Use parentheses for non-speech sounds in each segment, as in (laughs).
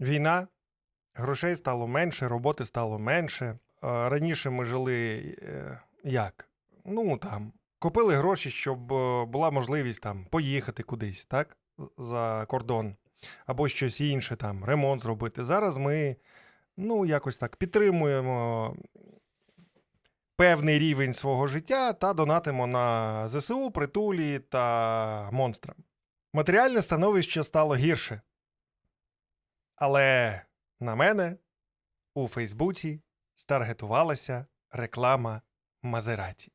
Війна, грошей стало менше, роботи стало менше. Е, Раніше ми жили е, як? Ну там, купили гроші, щоб е, була можливість там поїхати кудись, так? За кордон, або щось інше, там, ремонт зробити. Зараз ми, ну, якось так підтримуємо певний рівень свого життя та донатимо на ЗСУ, притулі та монстрам. Матеріальне становище стало гірше. Але на мене у Фейсбуці старгетувалася реклама Мазераті.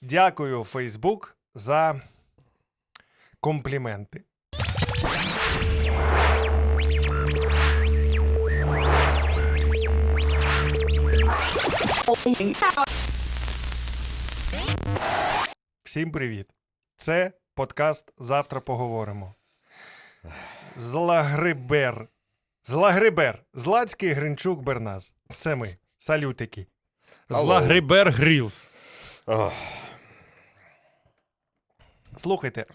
Дякую, Фейсбук, за компліменти. Всім привіт! Це подкаст Завтра поговоримо. Злагрибер. Злагрибер. Злацький Гринчук Берназ. Це ми. Салютики. Зла Алло. Грибер Грілс. Ох, Слухайте.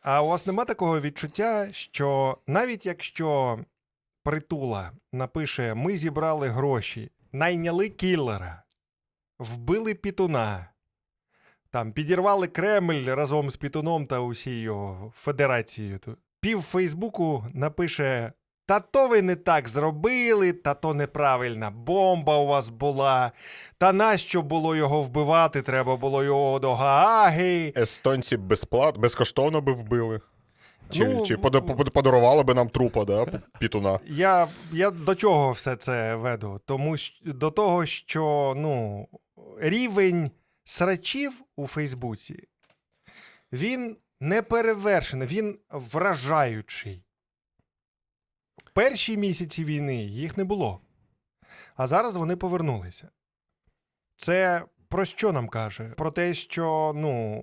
А у вас нема такого відчуття, що навіть якщо притула напише: Ми зібрали гроші, найняли кіллера, вбили пітуна, там підірвали Кремль разом з пітуном та усією федерацією. Пів Фейсбуку напише: Та то ви не так зробили, та то неправильна бомба у вас була. Та нащо було його вбивати? Треба було його до Гааги. естонці безплат, безкоштовно би вбили. Чи, Ну, чи пода- пода- подарували би нам трупа, да, пітуна. Я, я до чого все це веду? Тому що до того, що ну, рівень срачів у Фейсбуці він не перевершений, він вражаючий. В перші місяці війни їх не було. А зараз вони повернулися. Це про що нам каже? Про те, що ну,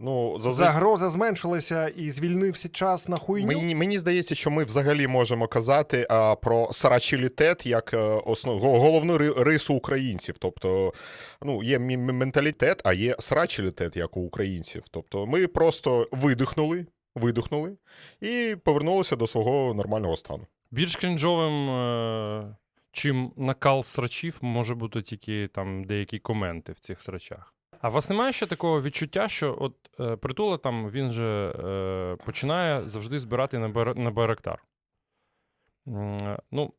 Ну, за, загроза зменшилася і звільнився час на хуйню. Мені, мені здається, що ми взагалі можемо казати а, про сарачілітет як е, основ, головну рису українців. Тобто, ну, є менталітет, а є сарачілітет, як у українців. Тобто, ми просто видихнули, видихнули і повернулися до свого нормального стану. Більш крінжовим, е, чим накал срачів, може бути тільки там деякі коменти в цих срачах. А у вас немає ще такого відчуття, що от е, притула там він же е, починає завжди збирати на, Байр- на Байрактар. М, Ну,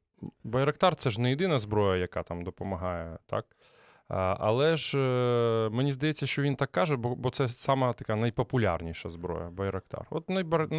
Байрактар це ж не єдина зброя, яка там допомагає, так? А, але ж е, мені здається, що він так каже, бо, бо це сама така найпопулярніша зброя Байрактар. От на, Байр-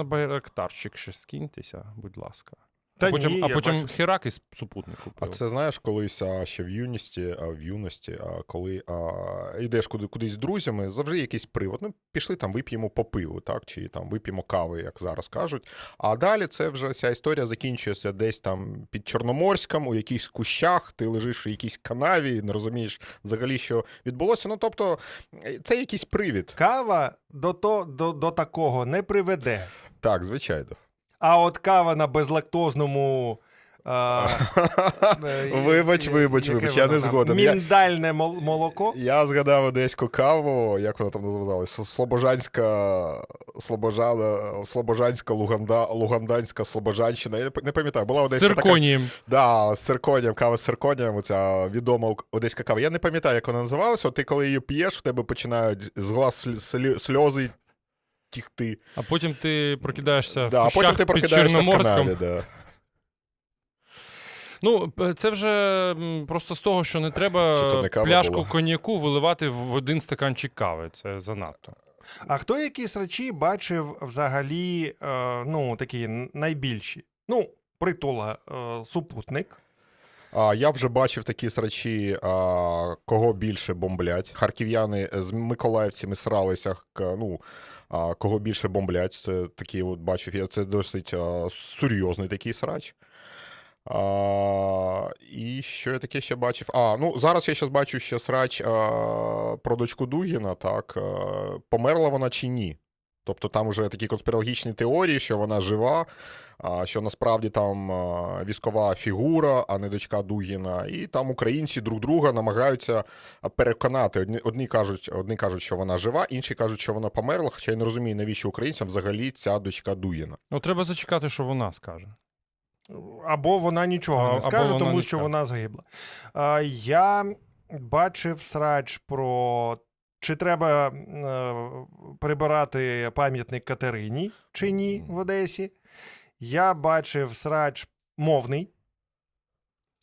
ще скиньтеся, будь ласка. Та а потім, ні, а потім бачу. херак із супутник А це знаєш, колись а, ще в юності, а, в юності, а, коли а, йдеш куди, кудись з друзями, завжди якийсь привод. Ну, пішли там, вип'ємо по пиву, так, чи там вип'ємо кави, як зараз кажуть. А далі це вже ця історія закінчується десь там під Чорноморськом, у якихось кущах, ти лежиш у якійсь канаві, не розумієш взагалі, що відбулося. Ну, тобто, е, це якийсь привід. Кава до, то, до, до такого не приведе. Так, звичайно. А от кава на безлактозному. А, (laughs) е, Вибач, вибач, вибач, я не згоден. Міндальне мол- молоко. Я згадав одеську каву, як вона там називалась? Слобожанська, Слобожана, Слобожанська, Луганда, Луганданська, Слобожанщина. Я не пам'ятаю, була З одеська така. цирконієм. Да, з цирконієм, кава з цирконієм, оця відома одеська кава. Я не пам'ятаю, як вона називалася. От ти коли її п'єш, в тебе починають з глаз сльози тікти. А потім ти прокидаєшся Да, в а потім кущах ти під прокидаєшся в Чорноморськом. каналі. Да. Ну, це вже просто з того, що не треба не кава пляшку була? коньяку виливати в один стаканчик кави. Це занадто. А хто які срачі бачив взагалі е, ну, такі найбільші? Ну, притула, е, супутник. А, я вже бачив такі срачі, а, кого більше бомблять. Харків'яни з миколаївцями сралися, к- ну, а, кого більше бомблять. Це такі от бачив. Я це досить а, серйозний такий срач. А, і що я таке ще бачив? А, ну зараз я ще бачу ще срач а, про дочку Дугіна, так. А, померла вона чи ні? Тобто там вже такі конспірологічні теорії, що вона жива, що насправді там військова фігура, а не дочка Дугіна. І там українці друг друга намагаються переконати. Одні, одні, кажуть, одні кажуть, що вона жива, інші кажуть, що вона померла. Хоча я не розумію, навіщо українцям взагалі ця дочка Дугіна. Ну, треба зачекати, що вона скаже. Або вона нічого А- не скаже, тому не що вона загибла. А, я бачив срач про чи треба е, прибирати пам'ятник Катерині чи ні в Одесі. Я бачив срач мовний.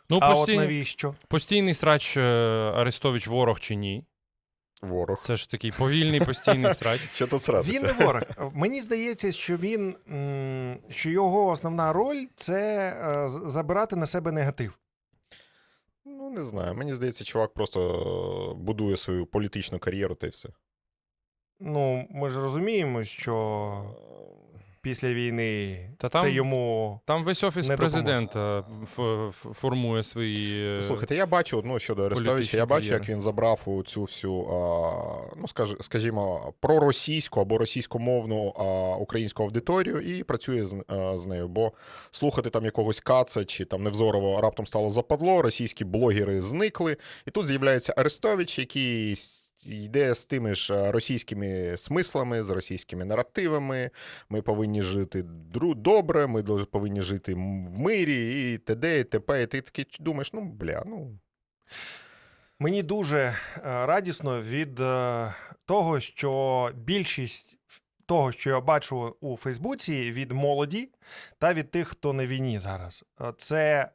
Ну, а от постійний, навіщо? постійний срач е, Арестович ворог чи ні? Ворог. Це ж такий повільний постійний (laughs) срач. Що тут сратися? Він не ворог. Мені здається, що він що його основна роль це е, забирати на себе негатив. Ну, не знаю. Мені здається, чувак просто будує свою політичну кар'єру та й все. Ну, ми ж розуміємо, що після війни Та це там- йому. Там весь офіс Не президента ф- ф- формує свої. е, Слухайте, я бачу, ну щодо Арестовича, я бачу, як він забрав у цю всю, а, ну скаж, скажімо, проросійську або російськомовну а, українську аудиторію і працює з, а, з нею. Бо слухати там якогось каца чи там невзорово раптом стало западло, російські блогери зникли, і тут з'являється Арестович, який йде з тими ж російськими смислами, з російськими наративами. Ми повинні жити добре, ми повинні жити в мирі, і т.д. і т.п. І ти такий думаєш, ну бля, ну Мені дуже е, радісно від е, того, що більшість того, що я бачу у Фейсбуці від молоді та від тих, хто на війні зараз, е, це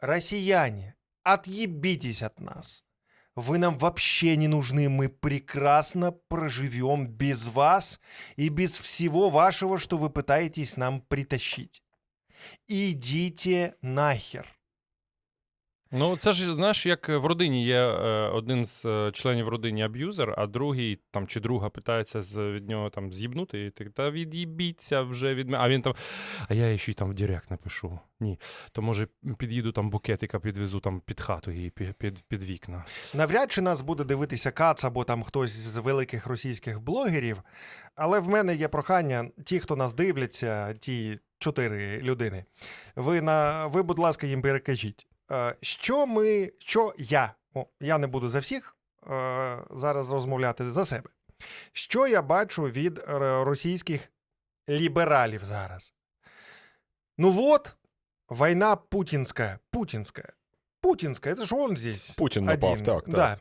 росіяни, отъебитесь от нас. Вы нам вообще не нужны, мы прекрасно проживем без вас и без всего вашего, что вы пытаетесь нам притащить. Идите нахер. Ну, це ж знаєш, як в родині є е, один з е, членів родини аб'юзер, а другий там чи друга питається з, від нього там з'їбнути, і ти та від'їбіться вже від мене. А він там. А я ще й там в Директ напишу. Ні. То може під'їду там букетика, підвезу там під хату і під, під, під вікна. Навряд чи нас буде дивитися Кац або там хтось з великих російських блогерів. Але в мене є прохання: ті, хто нас дивляться, ті чотири людини. Ви на ви, будь ласка, їм перекажіть, що ми, що я, о, я не буду за всіх е, зараз розмовляти за себе. Що я бачу від е, російських лібералів зараз? Ну от, війна путінська, путінська. Путінська, це ж он здесь. Путін напав, один. так, так. Да.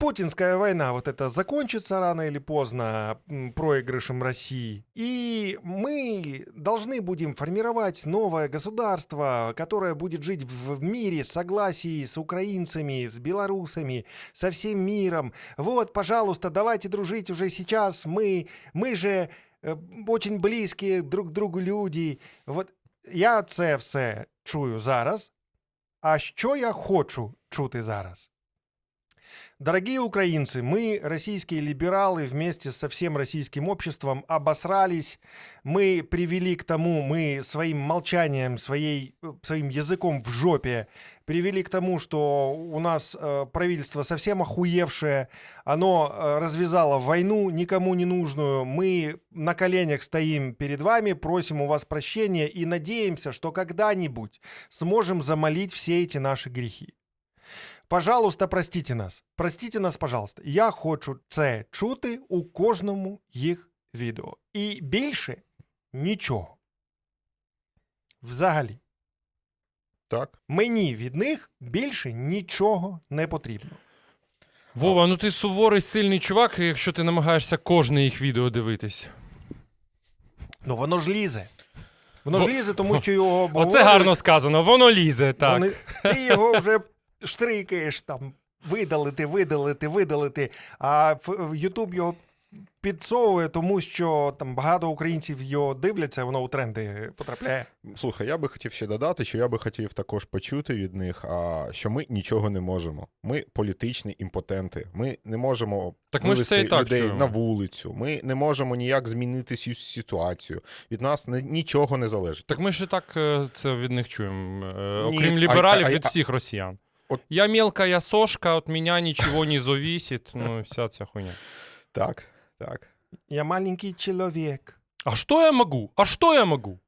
Путинская война вот это закончится рано или поздно проигрышем России. И мы должны будем формировать новое государство, которое будет жить в мире, согласии с украинцами, с белорусами, со всем миром. Вот, пожалуйста, давайте дружить уже сейчас. Мы, мы же э, очень близкие друг к другу люди. Вот я це все чую зараз. А що я хочу чути зараз? Дорогие украинцы, мы, российские либералы, вместе со всем российским обществом обосрались. Мы привели к тому, мы своим молчанием, своей, своим языком в жопе привели к тому, что у нас э, правительство совсем охуевшее. Оно э, развязало войну никому не нужную. Мы на коленях стоим перед вами, просим у вас прощения и надеемся, что когда-нибудь сможем замолить все эти наши грехи. Пожалуйста, простите нас. Простите нас, пожалуйста. Я хочу це чути у кожному їх відео. І більше нічого. Взагалі. так. Мені від них більше нічого не потрібно. Вова, ну ти суворий сильний чувак, якщо ти намагаєшся кожне їх відео дивитись. Ну воно ж лізе. Воно Во- ж лізе, тому що його Оце гарно сказано, воно лізе, так. Вони, ти його вже штрикаєш там, видалити, видалити, видалити. А в- Ютуб його підсовує, тому що там багато українців його дивляться, воно у тренди потрапляє. Слухай, я би хотів ще додати, що я би хотів також почути від них, а, що ми нічого не можемо. Ми політичні імпотенти. Ми не можемо Так ми ж це і так людей чуємо. на вулицю. Ми не можемо ніяк змінити цю ситуацію. Від нас не- нічого не залежить. Так ми ж і так е, це від них чуємо. Е, Ні, Окрім а- лібералів, а- від всіх росіян. От- Я мелкая сошка, от мене нічого не зависить. Ну, вся ця хуйня. Так, так. Я маленький чоловік. А що я можу? А що я можу?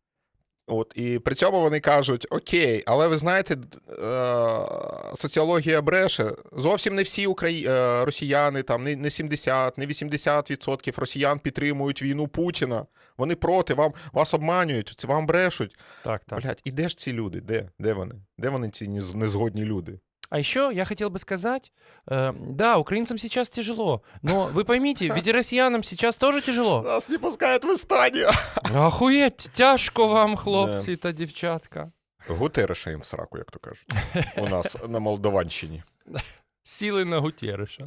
От, і при цьому вони кажуть: Окей, але ви знаєте, е, соціологія бреше. Зовсім не всі украї... е, росіяни, там не, не 70, не 80% росіян підтримують війну Путіна. Вони проти, вам, вас обманюють, вам брешуть. Так, так. Блять, і де ж ці люди? Де? Де вони? Де вони ці незгодні люди? А еще я хотел бы сказать, э, да, украинцам сейчас тяжело, но вы поймите, ведь и россиянам сейчас тоже тяжело. Нас не пускають в Істанію. Охуєть, тяжко вам, хлопці та дівчатка. Гутереша їм в сраку, як то кажуть. У нас на Молдованщині. Сіли на Гутєриша.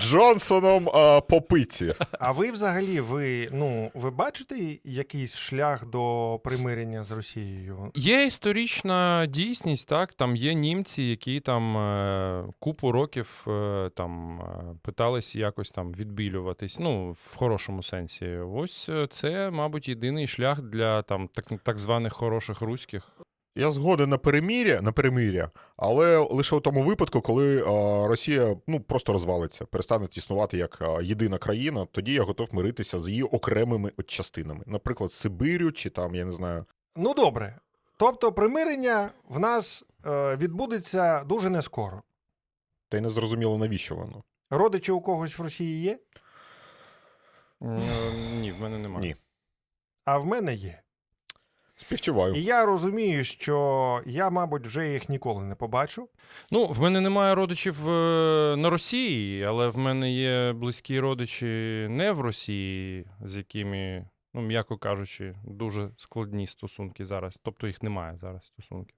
Джонсоном а, по пиці. А ви взагалі, ви, ну, ви бачите якийсь шлях до примирення з Росією? Є історична дійсність, так. Там є німці, які там е, купу років е, там е, питались якось там відбілюватись. Ну, в хорошому сенсі. Ось це, мабуть, єдиний шлях для там так, так званих хороших руських. Я згоден на перемир'я, на перемир'я, але лише у тому випадку, коли а, Росія ну просто розвалиться, перестане існувати як а, єдина країна, тоді я готов миритися з її окремими от частинами, наприклад, Сибирю чи там, я не знаю. Ну добре. Тобто примирення в нас е, відбудеться дуже нескоро. Та й не зрозуміло, навіщо воно. Родичі у когось в Росії є, Ні, в мене немає. Ні. а в мене є. Співчуваю. І я розумію, що я, мабуть, вже їх ніколи не побачу. Ну, в мене немає родичів е, на Росії, але в мене є близькі родичі не в Росії, з якими, ну, м'яко кажучи, дуже складні стосунки зараз. Тобто їх немає зараз стосунків.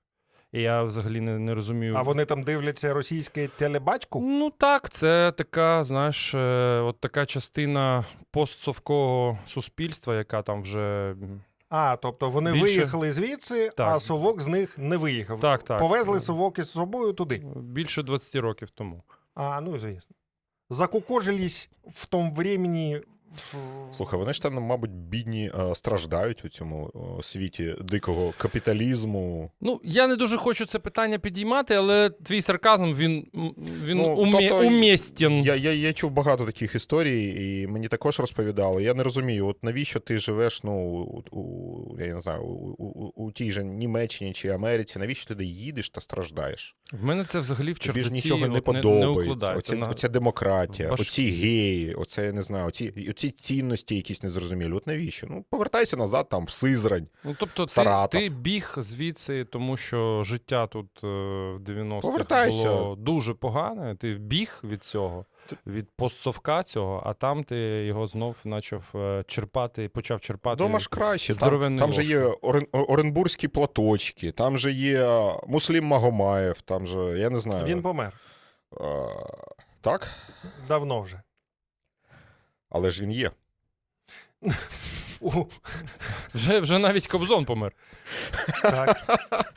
І я взагалі не, не розумію. А вони там дивляться російське телебачку. Ну так, це така, знаєш, е, от така частина постсовкового суспільства, яка там вже. А, тобто вони Більше- виїхали звідси, Так. а совок з них не виїхав. Так, так. Повезли совок із собою туди. Більше 20 років тому. А, ну звісно. Закукожились в тому времени. Слухай, вони ж там, мабуть, бідні страждають у цьому світі дикого капіталізму. Ну, я не дуже хочу це питання підіймати, але твій сарказм він, він Ну, умє, тобто, умєстен. Я, я, я чув багато таких історій, і мені також розповідали. Я не розумію, от навіщо ти живеш, ну, у, у, я не знаю, у, у, у тій же Німеччині чи Америці, навіщо ти туди їдеш та страждаєш? В мене це взагалі в Тобі ж нічого не не, подобається. укладається. оця, на- оця демократія, башки. оці геї, оце я не знаю, оці, оці цінності якісь незрозумілі. От навіщо? Ну, повертайся назад там, в Сизрань. Ну, тобто, ти, Саратов. ти біг звідси, тому що життя тут е, в 90-х Повертайся. було дуже погане. Ти біг від цього, від постсовка цього, а там ти його знов почав е, черпати, почав черпати. Дома ж краще. Там, там же є орен, оренбурзькі платочки, там же є Муслім Магомаєв, там же, я не знаю. Він помер А, так? давно вже. Але ж він є. (laughs) Вже, вже навіть Кобзон помер. так.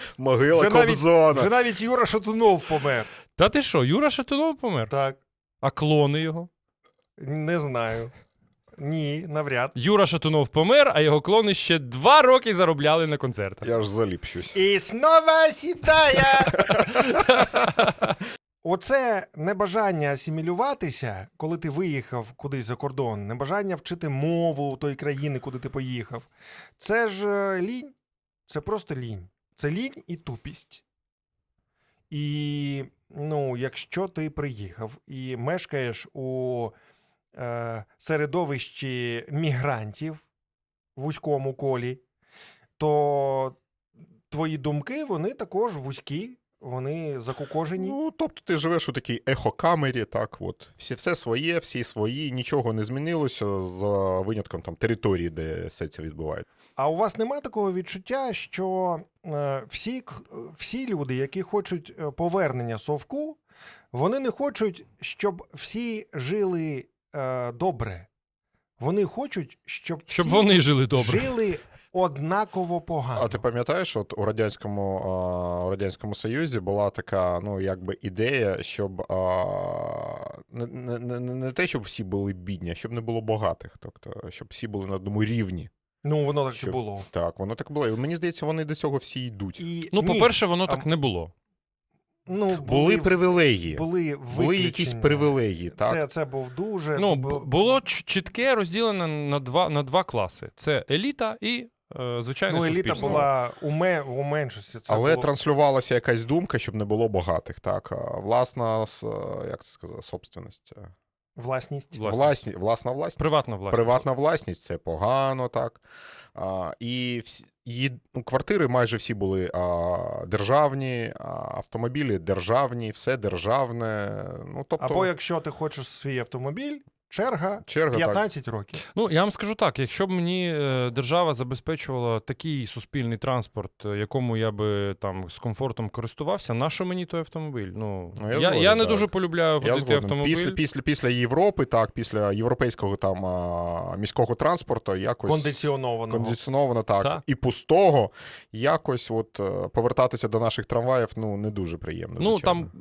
(laughs) Могила Вже навіть- Кобзона. Вже навіть Юра Шатунов помер. Та ти що, Юра Шатунов помер? Так. А клони його? Не знаю. Ні, навряд. Юра Шатунов помер, а його клони ще два роки заробляли на концертах. Я ж заліп щось. І снова сідає. (laughs) Оце небажання асимілюватися, коли ти виїхав кудись за кордон, небажання вчити мову тої країни, куди ти поїхав. Це ж е, лінь. Це просто лінь. Це лінь і тупість. І ну, якщо ти приїхав і мешкаєш у е, середовищі мігрантів в вузькому колі, то твої думки вони також вузькі, вони закукожені. Ну, тобто ти живеш у такій ехокамері, так, от. Всі, все своє, всі свої, нічого не змінилося за винятком там території, де все це відбувається. А у вас нема такого відчуття, що е, всі, всі люди, які хочуть е, повернення совку, вони не хочуть, щоб всі жили е, добре. Вони хочуть, щоб, Щоб всі вони жили добре. жили однаково погано. А ти пам'ятаєш, от у радянському, а, у радянському Союзі була така, ну якби ідея, щоб а, не, не, не, не те, щоб всі були бідні, а щоб не було багатих. Тобто, щоб всі були на одному рівні. Ну, воно так і Щоб- було. Так, воно так було. І мені здається, вони до цього всі йдуть. І, Ну, ні, по-перше, воно А- так не було. Ну, Були привілегії. були, Були якісь виключення. привілегії, так? Це, це був дуже. Ну, бу- було ч- чітке розділене на два, на два класи: це еліта і е, звичайне ну, еліта суспільство. була у, ме, у меншості. Це Але було... транслювалася якась думка, щоб не було багатих. Так, власна с- як це сказати, собственність. е, власність. Власність. Власні, власна власність. Приватна власність. Приватна власність це погано, так. А, і всі, її, ну, квартири майже всі були а, державні, а, автомобілі державні, все державне. Ну, тобто, Або якщо ти хочеш свій автомобіль, черга черга так. 15 років. Ну, я вам скажу так: якщо б мені е, держава забезпечувала такий суспільний транспорт, е, якому я би там з комфортом користувався, на що мені той автомобіль? Ну, Ну, я я, я, не так. дуже полюбляю Я водити згоден. автомобіль. Після, після, після Європи, так, після європейського там а, міського транспорту, якось Кондиціонованого. кондиціоновано, так, Так. і пустого, якось от е, повертатися до наших трамваїв ну, не дуже приємно. Ну звичайно. там.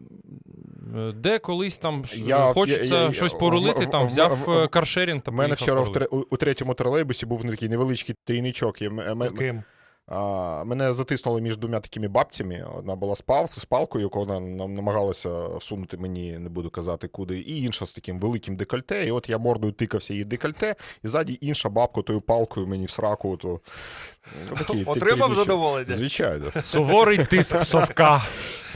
Де колись там Я- хочеться я- я- щось порулити, в- там в- взяв в- е, каршерінг та У мене поїхав вчора в тре- у, у третьому тролейбусі був такий невеличкий трійничок. Я, м- м- З ким? а, мене затиснули між двома такими бабцями. Одна була з, пал, з палкою, яку вона нам намагалася всунути мені, не буду казати куди, і інша з таким великим декольте. І от я мордою тикався її декольте, і ззаді інша бабка тою палкою мені в сраку. Ото, ну, такий (laughs) Отримав трійничок. задоволення. Звичайно. Суворий тиск совка. (laughs)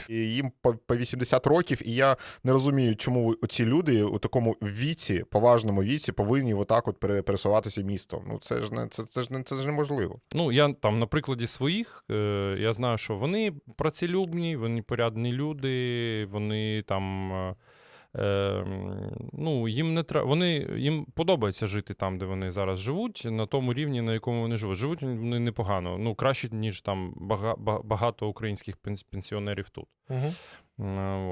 І їм по, по 80 років, і я не розумію, чому оці люди у такому віці, поважному віці, повинні отак от пересуватися містом. Ну це ж не це, це ж не це ж неможливо. Ну, я там на прикладі своїх, е, я знаю, що вони працелюбні, вони порядні люди, вони там. Е, е, ну, їм не тра... вони, їм подобається жити там, де вони зараз живуть, на тому рівні, на якому вони живуть. Живуть вони непогано, ну, краще, ніж там бага... багато українських пенс- пенсіонерів тут. Угу.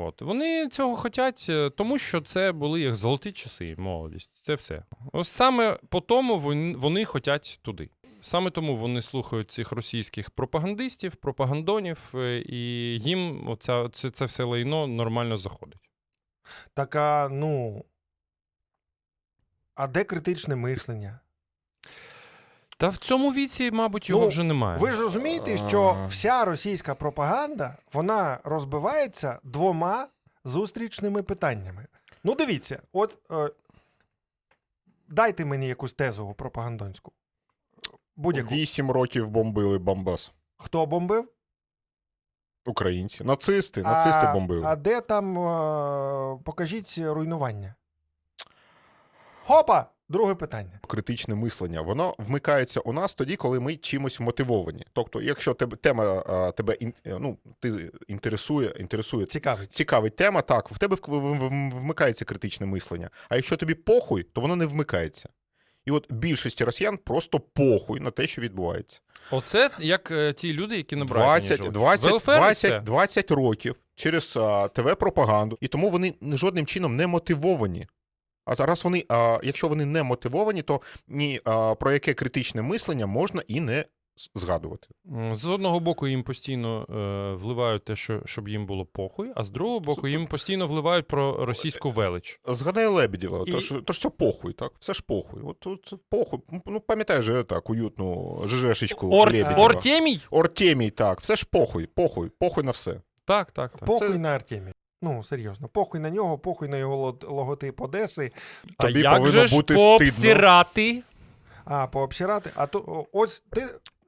От. Вони цього хочуть, е, тому що це були їх золоті часи, молодість. Це все. Ось саме по тому вони, вони хочуть туди. Саме тому вони слухають цих російських пропагандистів, пропагандонів, е, і їм оця, це, це все лайно нормально заходить. Так, а, ну. А де критичне мислення? Та в цьому віці, мабуть, його Ну, вже немає. Ви ж розумієте, що А. вся російська пропаганда вона розбивається двома зустрічними питаннями. Ну, дивіться, от е, дайте мені якусь тезу пропагандонську. Будь-яку. Вісім років бомбили Бомбас. Хто бомбив? Українці, нацисти, нацисти а, бомбили. А де там е, покажіть руйнування? Хопа! Друге питання. Критичне мислення, воно вмикається у нас тоді, коли ми чимось мотивовані. Тобто, якщо тебе тема а, тебе ін- ну, ти інтересує, інтересує Цікавить. цікавить тема, так, в тебе вмикається критичне мислення. А якщо тобі похуй, то воно не вмикається. І от більшості росіян просто похуй на те, що відбувається. Оце як е, ті люди, які на Брайтоні 20, живуть. 20, Велфер і 20, все. 20 років через ТВ-пропаганду, і тому вони жодним чином не мотивовані. А та раз вони, а, якщо вони не мотивовані, то ні а, про яке критичне мислення можна і не згадувати. З одного боку, їм постійно е, вливають те, що, щоб їм було похуй, а з другого боку, їм постійно вливають про російську велич. Згадай Лебедєва, І- то, ж, то ж це похуй, так? Все ж похуй. От, от похуй. Ну, пам'ятаєш же так, уютну ЖЖшечку Ор... Лебедєва. Ортемій? Ортемій, так, все ж похуй, похуй, похуй на все. Так, так, так. Похуй Це- на Артемі. Ну, серйозно, похуй на нього, похуй на його логотип Одеси, Тобі а як повинно же ж бути стидно. пообсирати? а пообсирати. А то ось ти,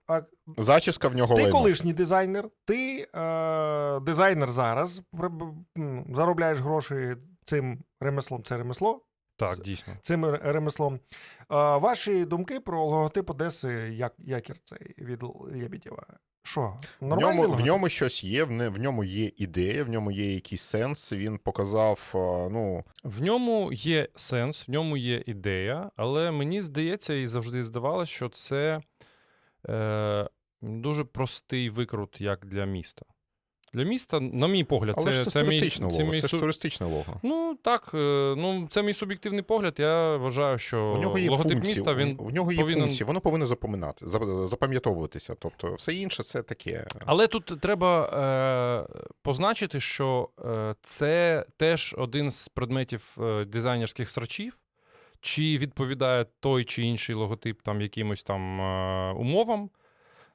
а, Зачіска в нього ти лайно. колишній дизайнер, ти е, дизайнер зараз, заробляєш гроші цим ремеслом. Це ремесло. Так, дійсно. Цим ремеслом. Е, ваші думки про логотип Одеси, як якір цей від Лебедєва. Що? В ньому, в ньому щось є, в, не, в ньому є ідея, в ньому є якийсь сенс. Він показав, ну, В ньому є сенс, в ньому є ідея, але мені здається і завжди здавалося, що це е, дуже простий викрут як для міста. Для міста, на мій погляд, але це, це, це, мій, туристичне це лого. мій Це ж туристичне лого. Ну так, е, ну це мій суб'єктивний погляд. Я вважаю, що У нього є логотип функції, міста він. у, нього є повинен- функції, воно повинно запоминати, запам'ятовуватися. Тобто все інше це таке. Але тут треба е, позначити, що е, це теж один з предметів е, дизайнерських срачів. Чи відповідає той чи інший логотип там якимось там е, умовам.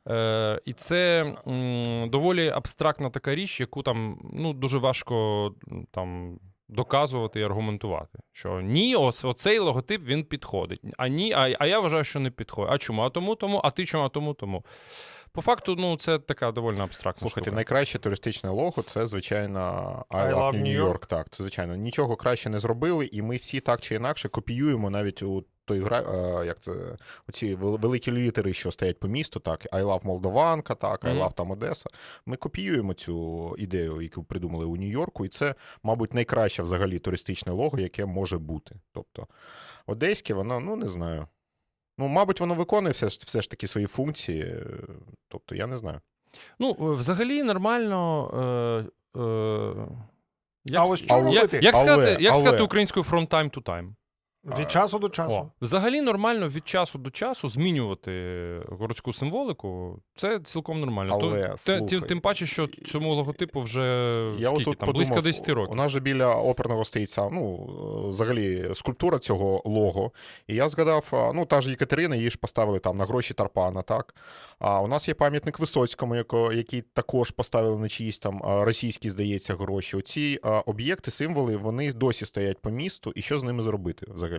Е, і це м, доволі абстрактна така річ, яку там ну, дуже важко там. Доказувати і аргументувати, що ні, ось оцей логотип він підходить. А ні, а, а я вважаю, що не підходить. А чому? А тому, тому, а ти чому, а тому, тому. По факту, ну, це така доволі абстрактна Слухайте, штука. найкраще туристичне лого це, звичайно, I, I Love New New York. Так, це звичайно. Нічого краще не зробили, і ми всі так чи інакше копіюємо навіть у той гра, е, як це оці великі літери, що стоять по місту, так, I Love Молдованка, так, I Love там Одеса. Ми копіюємо цю ідею, яку придумали у Нью-Йорку, і це, мабуть, найкраще взагалі туристичне лого, яке може бути. Тобто, одеське, воно, ну не знаю. Ну, мабуть, воно виконує все, ж- все ж таки свої функції. е, Тобто, я не знаю. Ну, е, взагалі нормально. Е, е, як, А ось що як, робити? як, Але- сказати, як але- сказати українською from time to time? Від часу до часу. О, взагалі нормально від часу до часу змінювати городську символіку. Це цілком нормально. Але, То- те- слухай, тим, тим паче, що цьому логотипу вже Я скільки там, близько подумав, 10 У нас же біля оперного стоїть сам, ну, взагалі, скульптура цього лого. І я згадав, ну, та ж Єкатерина, її ж поставили там на гроші Тарпана, так? А у нас є пам'ятник Висоцькому, який також поставили на чиїсь там російські, здається, гроші. Оці об'єкти, символи, вони досі стоять по місту, і що з ними зробити взагалі?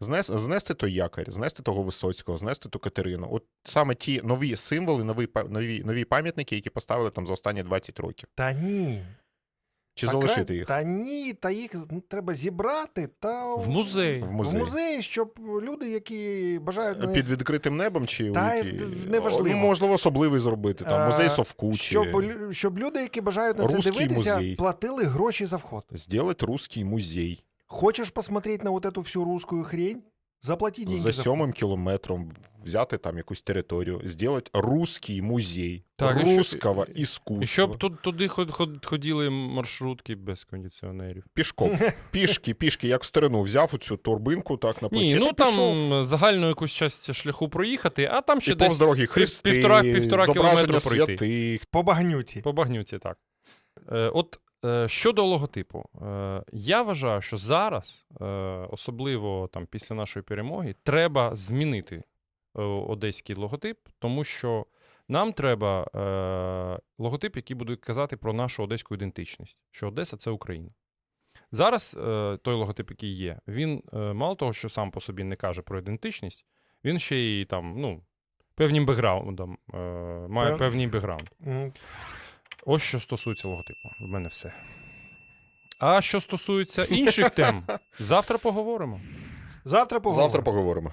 Знес, знести той якорь, знести того Висоцького, знести ту Катерину. От саме ті нові символи, нові, нові, нові пам'ятники, які поставили там за останні 20 років. Та ні. Чи Та залишити кра- їх? Та ні, та їх ну, треба зібрати та В музей. В В музей. щоб люди, які бажають них, Під відкритим небом чи Та, якій- д- неважливо. Ну, можливо, особливий зробити. Там Е, музей совку чи щоб, щоб люди, які бажають на це дивитися, музей. платили гроші за вход. зробити русський музей Хочеш посмотреть на вот эту всю русскую хрень? Заплати деньги за за, сьомим кілометром. Взяти там якусь територію, зробити русський музей Так, і русского іскусства. І щоб тут, туди ход- ход- ходили маршрутки без кондиціонерів. Пішком. (laughs) Пішки, пішки, як в старину, взяв цю торбинку так на плечі. Ні, ну пішов. там загальну якусь часть шляху проїхати, а там ще і десь дороги хрести, півтора, півтора кілометру пройти. святих. по багнюці. По багнюці, так. Е, от щодо логотипу, е, я вважаю, що зараз, е, особливо там після нашої перемоги, треба змінити е, одеський логотип, тому що нам треба е, логотип, який буде казати про нашу одеську ідентичність, що Одеса це Україна. Зараз е, той логотип, який є, він е, мало того, що сам по собі не каже про ідентичність, він ще й там, ну, певним бекграундом, е, має Пев- певний бекграунд. Ось що стосується логотипу. В мене все. А що стосується (laughs) інших тем, завтра поговоримо. Завтра поговоримо. Завтра поговоримо.